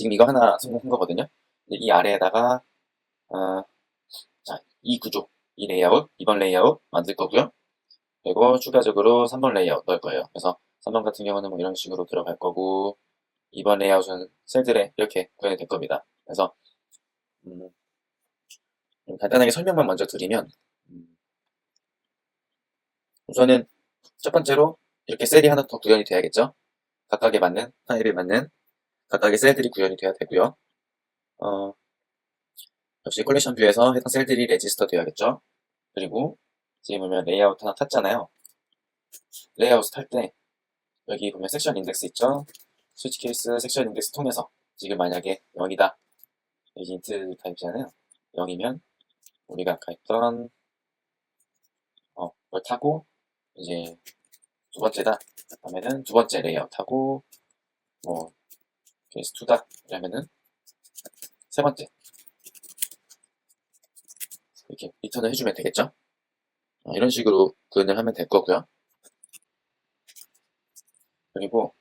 지금 이거 하나 성공한 거거든요. 이 아래에다가 어, 자, 이 구조, 이 레이아웃, 2번 레이아웃 만들 거고요. 그리고 추가적으로 3번 레이아웃 넣을 거예요. 그래서 3번 같은 경우는 뭐 이런 식으로 들어갈 거고 2번 레이아웃은 셀들에 이렇게 구현이 될 겁니다. 그래서 음, 좀 간단하게 설명만 먼저 드리면 음, 우선은 첫 번째로 이렇게 셀이 하나 더 구현이 돼야겠죠. 각각에 맞는 파일에 맞는 각각의 셀들이 구현이 돼야 되고요. 어, 역시 컬렉션 뷰에서 해당 셀들이 레지스터 되어야겠죠. 그리고 지금 보면 레이아웃 하나 탔잖아요. 레이아웃 탈 때 여기 보면 섹션 인덱스 있죠. 스위치 케이스 섹션 인덱스 통해서 지금 만약에 0이다. 여기 인트 타입이잖아요. 0이면 우리가 아까 했던 어, 걸 타고 이제 두 번째다. 그러면은 두 번째 레이아웃 하고 뭐 케이스 2다. 이러면은 세 번째 이렇게 리턴을 해주면 되겠죠? 어, 이런 식으로 구현을 하면 될 거고요. 그리고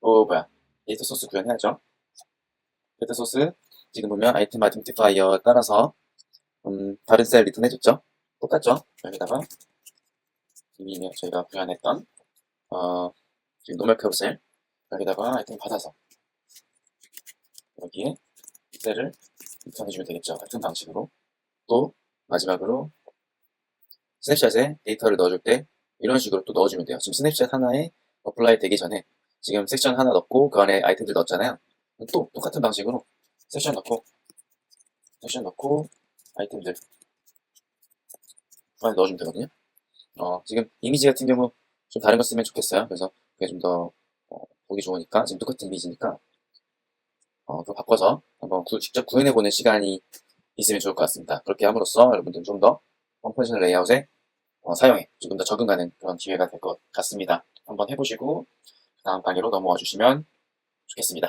또 뭐야 데이터 소스 구현해야죠. 데이터 소스 지금 보면 아이템 아이덴티파이어 따라서 음, 다른 셀 리턴 해줬죠? 똑같죠? 여기다가 이미 저희가 구현했던 어, 지금 노멀 캡셀 여기다가 아이템 받아서 여기에 셀을 리턴해주면 되겠죠. 같은 방식으로 또 마지막으로 스냅샷에 데이터를 넣어줄 때 이런 식으로 또 넣어주면 돼요. 지금 스냅샷 하나에 어플라이 되기 전에 지금 섹션 하나 넣고 그 안에 아이템들 넣었잖아요. 또 똑같은 방식으로 섹션 넣고 섹션 넣고 아이템들 안에 넣어주면 되거든요. 어, 지금 이미지 같은 경우 좀 다른 거 쓰면 좋겠어요. 그래서 그게 좀더 보기 좋으니까 지금 똑같은 이미지니까 어, 바꿔서 한번 구- 직접 구현해 보는 시간이 있으면 좋을 것 같습니다. 그렇게 함으로써 여러분들 좀더 컴포지션 레이아웃에 어, 사용에 조금 더 적응 하는 그런 기회가 될 것 같습니다. 한번 해보시고 다음 강의로 넘어와 주시면 좋겠습니다.